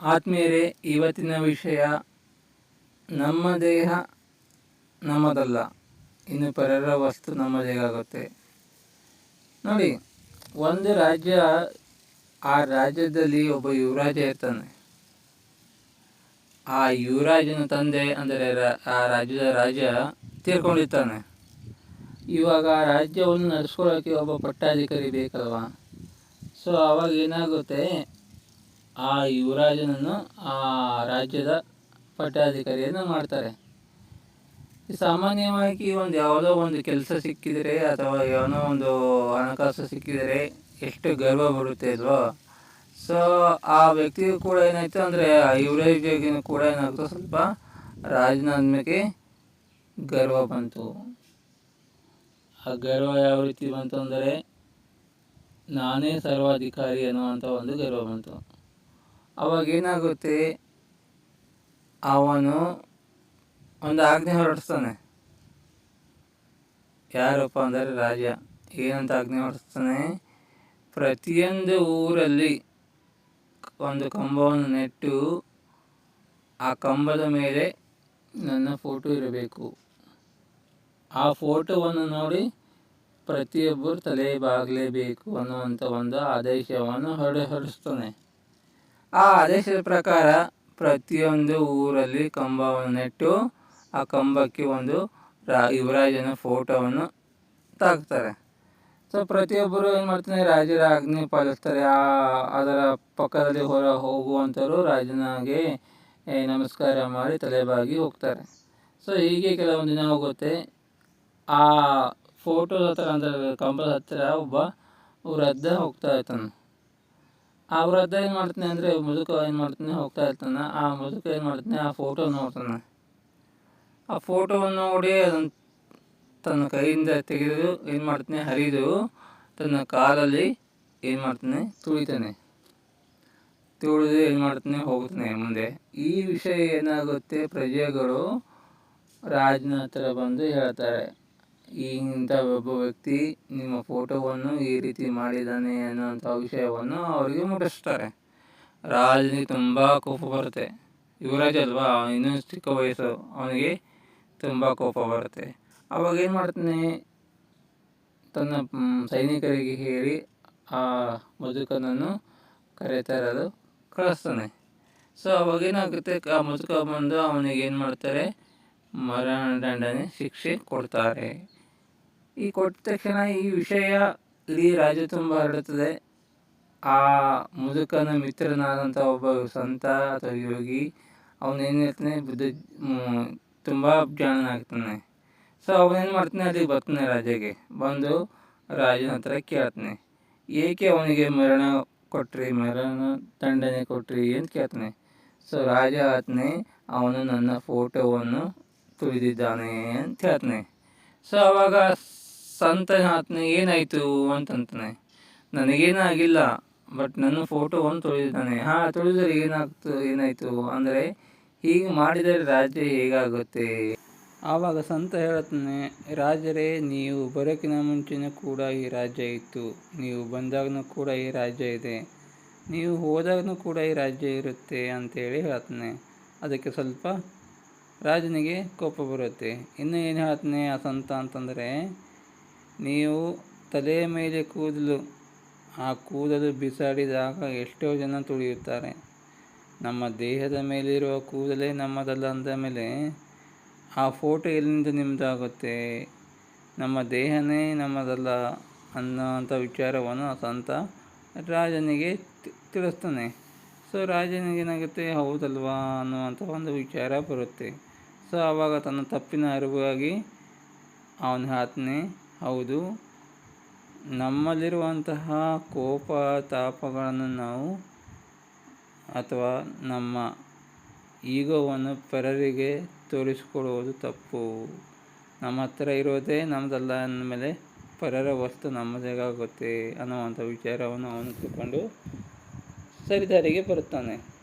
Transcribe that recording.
ಆತ್ಮೀಯರೇ, ಇವತ್ತಿನ ವಿಷಯ ನಮ್ಮ ದೇಹ ನಮ್ಮದಲ್ಲ. ಇನ್ನು ಪರರ ವಸ್ತು ನಮ್ಮದೇಗಾಗುತ್ತೆ ನೋಡಿ, ಒಂದು ರಾಜ್ಯ, ಆ ರಾಜ್ಯದಲ್ಲಿ ಒಬ್ಬ ಯುವರಾಜ ಇರ್ತಾನೆ. ಆ ಯುವರಾಜನ ತಂದೆ, ಅಂದರೆ ಆ ರಾಜ್ಯದ ರಾಜ ತೀರ್ಕೊಂಡಿರ್ತಾನೆ. ಇವಾಗ ರಾಜ್ಯವನ್ನು ನಡೆಸ್ಕೊಳ್ಳೋಕ್ಕೆ ಒಬ್ಬ ಪಟ್ಟಾಧಿಕಾರಿ ಬೇಕಲ್ವಾ? ಸೊ ಅವಾಗ ಏನಾಗುತ್ತೆ? ಆ ಯುವರಾಜನನ್ನು ಆ ರಾಜ್ಯದ ಪಟ್ಟಾಧಿಕಾರಿಯನ್ನು ಮಾಡ್ತಾರೆ. ಸಾಮಾನ್ಯವಾಗಿ ಒಂದು ಯಾವುದೋ ಒಂದು ಕೆಲಸ ಸಿಕ್ಕಿದರೆ ಅಥವಾ ಏನೋ ಒಂದು ಹಣಕಾಸು ಸಿಕ್ಕಿದರೆ ಎಷ್ಟು ಗರ್ವ ಬರುತ್ತೆ ಅಲ್ವೋ? ಸೊ ಆ ವ್ಯಕ್ತಿಗೂ ಕೂಡ ಏನಾಯಿತು ಅಂದರೆ, ಆ ಯುವರಾಜಿಗೂ ಕೂಡ ಏನಾಗುತ್ತೋ ಸ್ವಲ್ಪ ರಾಜನಾದ್ಮೇಲೆ ಮೇಲೆ ಗರ್ವ ಬಂತು. ಆ ಗರ್ವ ಯಾವ ರೀತಿ ಬಂತು ಅಂದರೆ, ನಾನೇ ಸರ್ವಾಧಿಕಾರಿ ಅನ್ನುವಂಥ ಒಂದು ಗರ್ವ ಬಂತು. ಅವಾಗ ಏನಾಗುತ್ತೆ? ಅವನು ಒಂದು ಆಜ್ಞೆ ಹೊರಡಿಸ್ತಾನೆ. ಯಾರಪ್ಪ ಅಂದರೆ ರಾಜ. ಏನಂತ ಆಜ್ಞೆ ಹೊರಡಿಸ್ತಾನೆ? ಪ್ರತಿಯೊಂದು ಊರಲ್ಲಿ ಒಂದು ಕಂಬವನ್ನು ನೆಟ್ಟು, ಆ ಕಂಬದ ಮೇಲೆ ನನ್ನ ಫೋಟೋ ಇರಬೇಕು. ಆ ಫೋಟೋವನ್ನು ನೋಡಿ ಪ್ರತಿಯೊಬ್ಬರು ತಲೆ ಬಾಗಲೇಬೇಕು ಅನ್ನುವಂಥ ಒಂದು ಆದೇಶವನ್ನು ಹೊರಡೆ ಹೊರಡಿಸ್ತಾನೆ. ಆ ಆದೇಶದ ಪ್ರಕಾರ ಪ್ರತಿಯೊಂದು ಊರಲ್ಲಿ ಕಂಬವನ್ನು ನೆಟ್ಟು ಆ ಕಂಬಕ್ಕೆ ಒಂದು ರಾ ಯುವರಾಜನ ಫೋಟೋವನ್ನು ತಾಕ್ತಾರೆ. ಸೊ ಪ್ರತಿಯೊಬ್ಬರು ಏನು ಮಾಡ್ತಾನೆ, ರಾಜರ ಆಜ್ಞೆ ಪಾಲಿಸ್ತಾರೆ. ಆ, ಅದರ ಪಕ್ಕದಲ್ಲಿ ಹೊರ ಹೋಗುವಂಥವರು ರಾಜನಾಗೆ ನಮಸ್ಕಾರ ಮಾಡಿ ತಲೆಬಾಗಿ ಹೋಗ್ತಾರೆ. ಸೊ ಹೀಗೆ ಕೆಲವೊಂದು ದಿನ ಹೋಗುತ್ತೆ. ಆ ಫೋಟೋ ಹತ್ರ ಅಂದರೆ ಕಂಬದ ಹತ್ತಿರ ಒಬ್ಬ ವೃದ್ಧ ಹೋಗ್ತಾ ಇರ್ತಾನೆ. ಆ ವೃದ್ಧ ಏನು ಮಾಡ್ತಾನೆ ಅಂದರೆ ಮುದುಕ ಏನು ಮಾಡ್ತಾನೆ ಹೋಗ್ತಾ ಇರ್ತಾನೆ. ಆ ಮುದುಕ ಏನು ಮಾಡ್ತಾನೆ, ಆ ಫೋಟೋ ನೋಡ್ತಾನೆ. ಆ ಫೋಟೋವನ್ನು ನೋಡಿ ಅದನ್ನು ತನ್ನ ಕೈಯಿಂದ ತೆಗೆದು ಏನು ಮಾಡ್ತಾನೆ, ಹರಿದು ತನ್ನ ಕಾಲಲ್ಲಿ ಏನು ಮಾಡ್ತಾನೆ, ತುಳಿತಾನೆ. ತುಳಿದು ಏನು ಮಾಡ್ತಾನೆ, ಹೋಗ್ತಾನೆ ಮುಂದೆ. ಈ ವಿಷಯ ಏನಾಗುತ್ತೆ, ಪ್ರಜೆಗಳು ರಾಜನ ಹತ್ರ ಬಂದು ಹೇಳ್ತಾರೆ. ಇಂಥ ಒಬ್ಬ ವ್ಯಕ್ತಿ ನಿಮ್ಮ ಫೋಟೋವನ್ನು ಈ ರೀತಿ ಮಾಡಿದ್ದಾನೆ ಅನ್ನೋಂಥ ವಿಷಯವನ್ನು ಅವರಿಗೆ ಮುಟ್ಟಿಸ್ತಾರೆ. ರಾಜನಿ ತುಂಬ ಕೋಪ ಬರುತ್ತೆ. ಯುವರಾಜ್ ಅಲ್ವಾ? ಇನ್ನೂ ಚಿಕ್ಕ ವಯಸ್ಸು. ಅವನಿಗೆ ತುಂಬ ಕೋಪ ಬರುತ್ತೆ. ಅವಾಗ ಏನು ಮಾಡ್ತಾನೆ? ತನ್ನ ಸೈನಿಕರಿಗೆ ಹೇಳಿ ಆ ಮುದುಕನನ್ನು ಕರೆತರಲು ಕಳಿಸ್ತಾನೆ. ಸೊ ಅವಾಗೇನಾಗುತ್ತೆ ಆ ಮುದುಕ ಬಂದು ಅವನಿಗೆ ಏನು ಮಾಡ್ತಾರೆ? ಮರಣ ದಂಡನೆ ಶಿಕ್ಷೆ ಕೊಡ್ತಾರೆ. ಈ ಕೊಟ್ಟ ತಕ್ಷಣ ಈ ವಿಷಯ ಇಡೀ ರಾಜ್ಯ ತುಂಬ ಹರಡುತ್ತದೆ. ಆ ಮುದುಕನ ಮಿತ್ರನಾದಂಥ ಒಬ್ಬ ಸಂತ ಅಥವಾ ಯೋಗಿ ಅವನೇನು ಹೇಳ್ತಾನೆ? ಬುದ್ಧ ತುಂಬ ಜಾಣನಾಗ್ತಾನೆ ಸೊ ಅವನೇನು ಮಾಡ್ತಾನೆ? ಅಲ್ಲಿಗೆ ಬರ್ತಾನೆ ರಾಜಗೆ ಬಂದು ರಾಜನ ಹತ್ರ ಕೇಳ್ತಾನೆ. ಏಕೆ ಅವನಿಗೆ ಮರಣ ಕೊಟ್ರಿ, ಮರಣ ದಂಡನೆ ಕೊಟ್ರಿ ಅಂತ ಕೇಳ್ತಾನೆ. ಸೊ ರಾಜ ಆತನೇ ಅವನು ನನ್ನ ಫೋಟೋವನ್ನು ತುಳಿದಿದ್ದಾನೆ ಅಂತ ಹೇಳ್ತಾನೆ. ಸೊ ಅವಾಗ ಸಂತ ಆತನೇ ಏನಾಯಿತು ಅಂತಂತಾನೆ. ನನಗೇನಾಗಿಲ್ಲ ಬಟ್ ನನ್ನ ಫೋಟೋವನ್ನು ತೊಳೆದಿದ್ದಾನೆ. ಹಾ, ತೊಳೆದರೆ ಏನಾಗ್ತು, ಏನಾಯಿತು? ಅಂದರೆ, ಹೀಗೆ ಮಾಡಿದರೆ ರಾಜ್ಯ ಹೇಗಾಗುತ್ತೆ? ಆವಾಗ ಸಂತ ಹೇಳುತ್ತಾನೆ, ರಾಜರೇ, ನೀವು ಬರೋಕಿನ ಮುಂಚೆನೂ ಕೂಡ ಈ ರಾಜ್ಯ ಇತ್ತು. ನೀವು ಬಂದಾಗನೂ ಕೂಡ ಈ ರಾಜ್ಯ ಇದೆ. ನೀವು ಹೋದಾಗನೂ ಕೂಡ ಈ ರಾಜ್ಯ ಇರುತ್ತೆ ಅಂತೇಳಿ ಹೇಳ್ತಾನೆ ಅದಕ್ಕೆ ಸ್ವಲ್ಪ ರಾಜನಿಗೆ ಕೋಪ ಬರುತ್ತೆ. ಇನ್ನು ಏನು ಹೇಳ್ತಾನೆ ಆ ಸಂತ ಅಂತಂದರೆ ನೀವು ತಲೆಯ ಮೇಲೆ ಕೂದಲು, ಆ ಕೂದಲು ಬಿಸಾಡಿದಾಗ ಎಷ್ಟೋ ಜನ ತುಳಿಯುತ್ತಾರೆ. ನಮ್ಮ ದೇಹದ ಮೇಲಿರುವ ಕೂದಲೇ ನಮ್ಮದಲ್ಲ ಅಂದ ಮೇಲೆ ಆ ಫೋಟೋ ಎಲ್ಲಿಂದ ನಿಮ್ಮದಾಗುತ್ತೆ ನಮ್ಮ ದೇಹನೇ ನಮ್ಮದಲ್ಲ ಅನ್ನೋವಂಥ ವಿಚಾರವನ್ನು ಸಂತ ರಾಜನಿಗೆ ತಿಳಿಸ್ತಾನೆ. ಸೊ ರಾಜನಿಗೆ ಏನಾಗುತ್ತೆ? ಹೌದಲ್ವಾ ಅನ್ನುವಂಥ ಒಂದು ವಿಚಾರ ಬರುತ್ತೆ. ಸೊ ಆವಾಗ ತನ್ನ ತಪ್ಪಿನ ಅರಿವಾಗಿ ಅವನ ಆತ್ಮೆ ಹೌದು. ನಮ್ಮಲ್ಲಿರುವಂತಹ ಕೋಪ, ತಾಪಗಳನ್ನು ನಾವು ಅಥವಾ ನಮ್ಮ ಈಗೋವನ್ನು ಪರರಿಗೆ ತೋರಿಸಿಕೊಡುವುದು ತಪ್ಪು. ನಮ್ಮ ಹತ್ರ ಇರೋದೇ ನಮ್ಮದಲ್ಲ ಅಂದಮೇಲೆ ಪರರ ವಸ್ತು ನಮ್ಮದೇಗಾಗುತ್ತೆ ಅನ್ನುವಂಥ ವಿಚಾರವನ್ನು ಅವನು ತಿಳ್ಕೊಂಡು ಸರಿದಾರಿಗೆ ಬರುತ್ತಾನೆ.